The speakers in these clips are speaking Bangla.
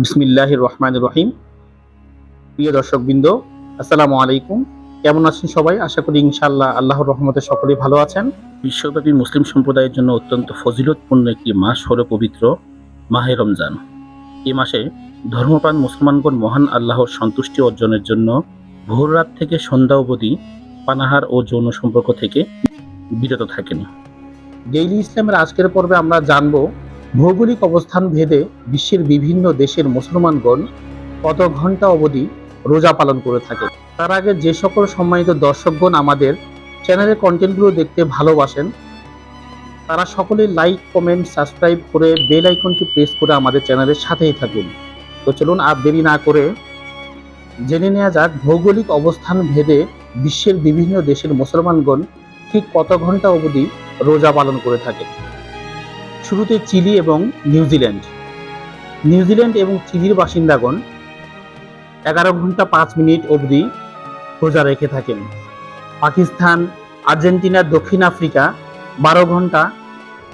বিসমিল্লাহ রহমান রহিম। প্রিয় দর্শকবৃন্দ আসসালামু আলাইকুম। কেমন আছেন সবাই? আশা করি ইনশাআল্লাহ আল্লাহর রহমতে সকলেই ভালো আছেন। বিশ্বব্যাপী মুসলিম সম্প্রদায়ের জন্য অত্যন্ত ফজিলতপূর্ণ একটি মাস হল পবিত্র মাহে রমজান। এই মাসে ধর্মপ্রাণ মুসলমানগণ মহান আল্লাহর সন্তুষ্টি অর্জনের জন্য ভোর রাত থেকে সন্ধ্যা অবধি পানাহার ও যৌন সম্পর্ক থেকে বিরত থাকেন। ডেইলি ইসলামের আজকের পর্বে আমরা জানব ভৌগোলিক অবস্থান ভেদে বিশ্বের বিভিন্ন দেশের মুসলমানগণ কত ঘণ্টা অবধি রোজা পালন করে থাকে? তার আগে যে সকল সম্মানিত দর্শকগণ আমাদের চ্যানেলের কন্টেন্টগুলো দেখতে ভালোবাসেন, তারা সকলে লাইক কমেন্ট সাবস্ক্রাইব করে বেল আইকনটি প্রেস করে আমাদের চ্যানেলের সাথেই থাকুন। তো চলুন আর দেরি না করে জেনে নেওয়া যাক ভৌগোলিক অবস্থান ভেদে বিশ্বের বিভিন্ন দেশের মুসলমানগণ ঠিক কত ঘণ্টা অবধি রোজা পালন করে থাকে। শুরুতে চিলি এবং নিউজিল্যান্ড। নিউজিল্যান্ড এবং চিলির বাসিন্দাগণ এগারো ঘণ্টা পাঁচ মিনিট অবধি রোজা রেখে থাকেন। পাকিস্তান, আর্জেন্টিনা, দক্ষিণ আফ্রিকা বারো ঘণ্টা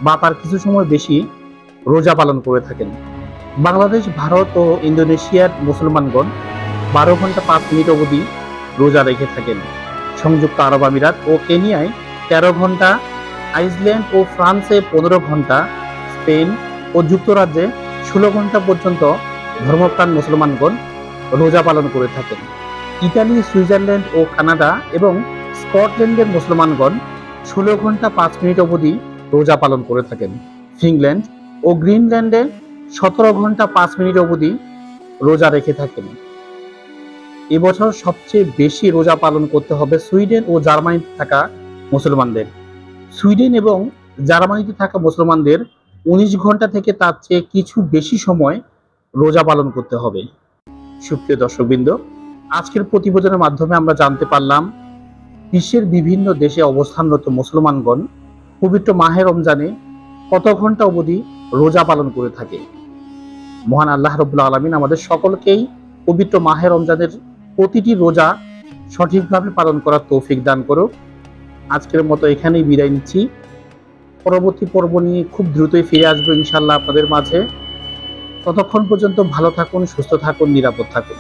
বা তার কিছু সময় বেশি রোজা পালন করে থাকেন। বাংলাদেশ, ভারত ও ইন্দোনেশিয়ার মুসলমানগণ বারো ঘণ্টা পাঁচ মিনিট অবধি রোজা রেখে থাকেন। সংযুক্ত আরব আমিরাত ও কেনিয়ায় তেরো ঘণ্টা, আইসল্যান্ড ও ফ্রান্সে পনেরো ঘণ্টা স্পেন ও যুক্তরাজ্যে ষোলো ঘণ্টা পর্যন্ত ধর্মপ্রাণ মুসলমানগণ রোজা পালন করে থাকেন। ইতালি, সুইজারল্যান্ড ও কানাডা এবং স্কটল্যান্ডের মুসলমানগণ ষোলো ঘণ্টা পাঁচ মিনিট অবধি রোজা পালন করে থাকেন। ফিনল্যান্ড ও গ্রিনল্যান্ডে সতেরো ঘণ্টা পাঁচ মিনিট অবধি রোজা রেখে থাকেন। এবছর সবচেয়ে বেশি রোজা পালন করতে হবে সুইডেন ও জার্মানিতে থাকা মুসলমানদের। সুইডেন এবং জার্মানিতে থাকা মুসলমানদের উনিশ ঘণ্টা থেকে তার চেয়ে কিছু বেশি সময় রোজা পালন করতে হবে। সুপ্রিয় দর্শকবৃন্দ, আজকের প্রতিবেদনের মাধ্যমে আমরা জানতে পারলাম, বিশ্বের বিভিন্ন দেশে অবস্থানরত মুসলমানগণ পবিত্র মাহে রমজানে কত ঘণ্টা অবধি রোজা পালন করে থাকে। মহান আল্লাহ রবুল্লা আলমিন আমাদের সকলকেই পবিত্র মাহে রমজানের প্রতিটি রোজা সঠিকভাবে পালন করার তৌফিক দান করুক। আজকের মতো এখানেই বিদায় নিচ্ছি। পরবর্তী পর্ব নিয়ে খুব দ্রুতই ফিরে আসব ইনশাল্লাহ আপনাদের মাঝে। ততক্ষণ পর্যন্ত ভালো থাকুন, সুস্থ থাকুন, নিরাপদ থাকুন।